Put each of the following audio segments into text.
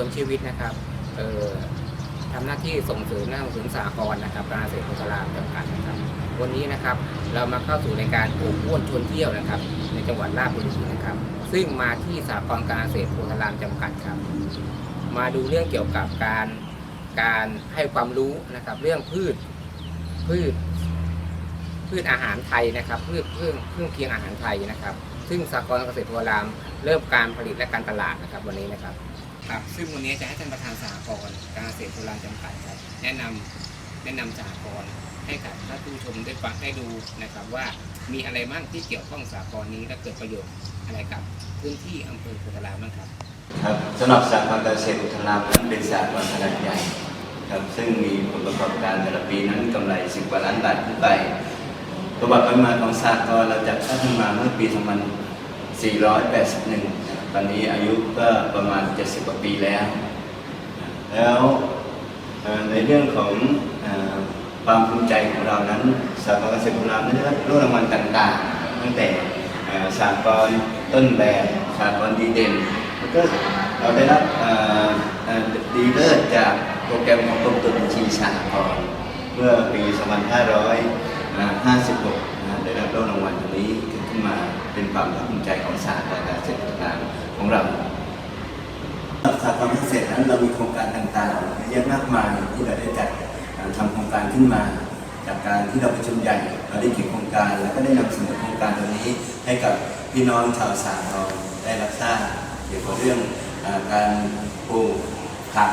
วนชีวิตนะครับเออทำหน้าที่ส่งเสริมหน้าส่งเสริมสากรนะครับการเกษตรของาดจำกัดนะครับ วันนี้นะครับเรามาเข้าสู่ในการปลูกอ้วนชวนเที่ยวนะครับ ในจังหวัดราชบุรีนะครับ ซึ่งมาที่สากรการเกษตรโพธารามจำกัดครับ มาดูเรื่องเกี่ยวกับการการให้ความรู้นะครับ เรื่องพืชพืชพืชอาหารไทยนะครับพืชเครื่องเครื่องเคียงอาหารไทยนะครับ ซึ่งสากรเกษตรโพธารามเริ่มการผลิตและการตลาดนะครับ วันนี้นะครับ ครับซึ่งวันนี้จะให้ท่านประธานสหกรณ์การเกษตรโบราณจำกัดครับแนะนำแนะนำสหกรณ์ให้กับท่านผู้ชมได้ฟังได้ดูนะครับว่ามีอะไรบ้างที่เกี่ยวข้องสหกรณ์นี้และเกิดประโยชน์อะไรกับพื้นที่อำเภอโพธารามบ้างครับ ครับสำหรับสหกรณ์การเกษตรอุทธารามนั้นเป็นสหกรณ์ขนาดใหญ่ครับซึ่งมีผลประกอบการแต่ละปีนั้นกำไร 10 กว่าล้านบาทขึ้นไป ประวัติความมาของสหกรณ์เราจัดตั้งขึ้นมาเมื่อปี 2481 ตอนนี้อายุก็ประมาณ 70 กว่าปีแล้ว แล้วในเรื่องของอความภูมิใจของเรานั้นสหกรณ์เกษตรอุทธารามได้รับรางวัลต่างๆ ตั้งแต่สหกรณ์ต้นแบบสหกรณ์ดีเด่นแล้วก็เราได้รับเอ่อเอ่อดีเลิศจากโปรแกรมของกรมตรวจบัญชีสหกรณ์เมื่อปี 2556นะได้รับรางวัลตรงนี้ขึ้นมาเป็นความภาคภูมิใจของสหกราก เราสากลเกษตรนั้นเรามีโครงการต่างๆเยอะมากมายที่เราได้จัดทำโครงการขึ้นมา จากการที่เราประชุมใหญ่เราได้เขียนโครงการ แล้วก็ได้นำเสนอโครงการตัวนี้ให้กับพี่น้องชาวสาเราได้รับทราบเกี่ยวกับเรื่องการปลูกผัก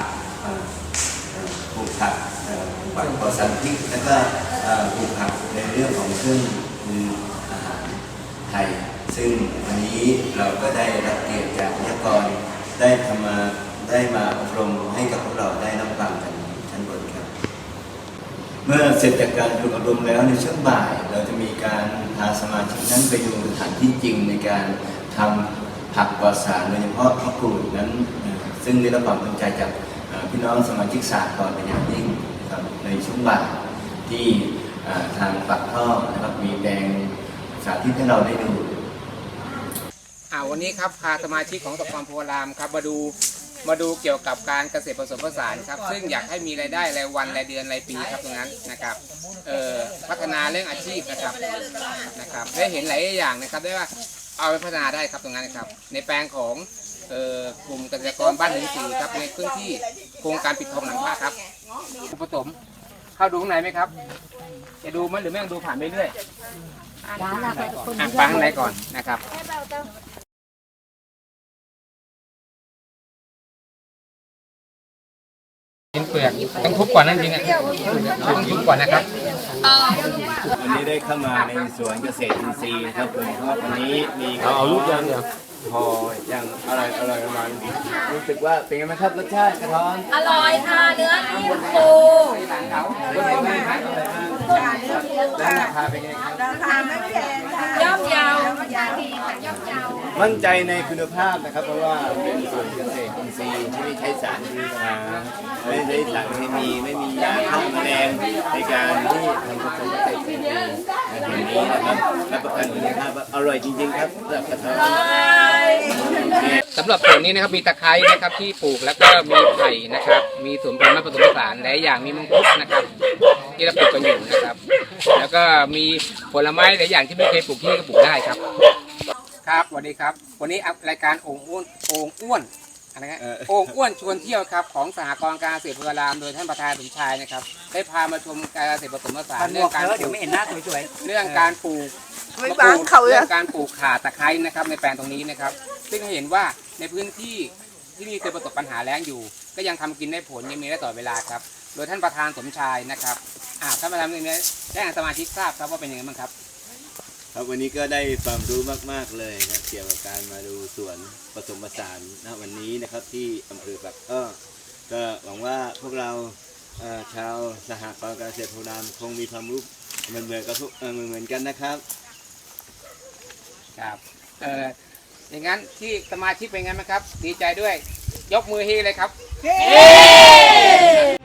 ปลูกผักเอ่อปลูกผักปลอดสารพิษแล้วก็ปลูกผักในเรื่องของเครื่องมืออาหารไทย ซึ่งวันนี้เราก็ได้รับเกียรติจากวิทยากรได้ทำมาได้มาอบรมให้กับพวกเราได้รับฟังกันชั้นบนครับ เมื่อเสร็จจากการฝึกอบรมแล้วในช่วงบ่าย เราจะมีการพาสมาชิกนั้นไปดูสถานที่จริงในการทำผักปลอดสารโดยเฉพาะมะกรูดนั้น ซึ่งได้รับความสนใจจากพี่น้องสมาชิกสากลเป็นอย่างยิ่งครับในช่วงบ่ายที่ทางปากท่อนะครับมีแปลงสาธิตให้เราได้ดู วันนี้ครับพาสมาชิกของสหกรณ์โพธารามครับมาดูมาดูเกี่ยวกับการเกษตรผสมผสานครับซึ่งอยากให้มีรายได้รายวันรายเดือนรายปีครับตรงนั้นนะครับเอ่อพัฒนาเรื่องอาชีพนะครับนะครับได้เห็นหลายอย่างนะครับได้ว่าเอาไปพัฒนาได้ครับตรงนั้นนะครับ ในแปลงของเอ่อกลุ่มเกษตรกรบ้านหนึ่งสีครับในพื้นที่โครงการปิดทองหลังผ้าครับอุปสมเข้าดูข้างในไหมครับ จะดูมั้ยหรือไม่ต้องดูผ่านไปเรื่อยอะไปข้างในก่อนนะครับ กินเปลือกต้องทุบก่อนนั่นจริงอะต้องทุบก่อนนะครับ วันนี้ได้เข้ามาในสวนเกษตรอินทรีย์ครับผมเพราะวันนี้มีเอาเอาลูกยังเดี๋ยวพออย่างอร่อยอร่อยประมาณรู้สึกว่าเป็นไงไหมครับรสชาติกระท้อนอร่อยค่ะเนื้อนิ่มฟูแล้วราคาเป็นไงครับย่อมเยาว มั่นใจในคุณภาพนะครับ เพราะว่าเป็นสวนเกษตรอินทรีย์ที่ไม่ใช้สารอ่าไม่ใช้สารเคมีไม่มียาฆ่าแมลงในการที่ทำผสมเกษตรอินทรีย์อย่างนี้นะครับรับประกันคุณภาพอร่อยจริง ๆ ครับสำหรับกระท้อนสำหรับส่วนนี้นะครับมีตะไคร้นะครับที่ปลูกแล้วก็มีไผ่นะครับ มีสวนผลไม้ผสมผสานหลายอย่างมีมังคุดนะครับ ที่เราปลูกกันอยู่นะครับ แล้วก็มีผลไม้หลายอย่างที่ไม่เคยปลูกที่นี่ก็ปลูกได้ครับ ครับสวัสดีครับ วันนี้รายการโอ่งอ้วนโอ่งอ้วนอะไรนะโอ่งอ้วนชวนเที่ยวครับของสหกรณ์การเกษตรโพธารามโดยท่านประธานสมชายนะครับ ได้พามาชมการเกษตรผสมผสานเรื่องการปลูกสวยเรื่องการปลูก ไม่มะกบางรูดเขาเลยเรื่องการปลูกข่าตะไคร้นะครับในแปลงตรงนี้นะครับ ซึ่งให้เห็นว่าในพื้นที่ที่มีเคยประสบปัญหาแล้งอยู่ ก็ยังทำกินได้ผลยังมีได้ต่อเวลาครับ โดยท่านประธานสมชายนะครับอ่าท่านประธานเนี้แจ้งให้สมาชิกทราบครับว่าเป็นยังไงบ้างครับ ครับวันนี้ก็ได้ความรู้มาก ๆเลยครับเกี่ยวกับการมาดูสวนผสมผสานนะวันนี้นะครับที่อำเภอปากอ้อก็หวังว่าพวกเราเอ่อชาวสหกรณ์เกษตรโพธิ์รามคงมีความรู้เหมือนเหมือนๆกับพวกเอ่อเหมือนเหมือนๆกันนะครับ ครับเอ่ออย่างนั้นที่สมาชิกเป็นไงไหมครับ ดีใจด้วย ยกมือฮีเลยครับเย้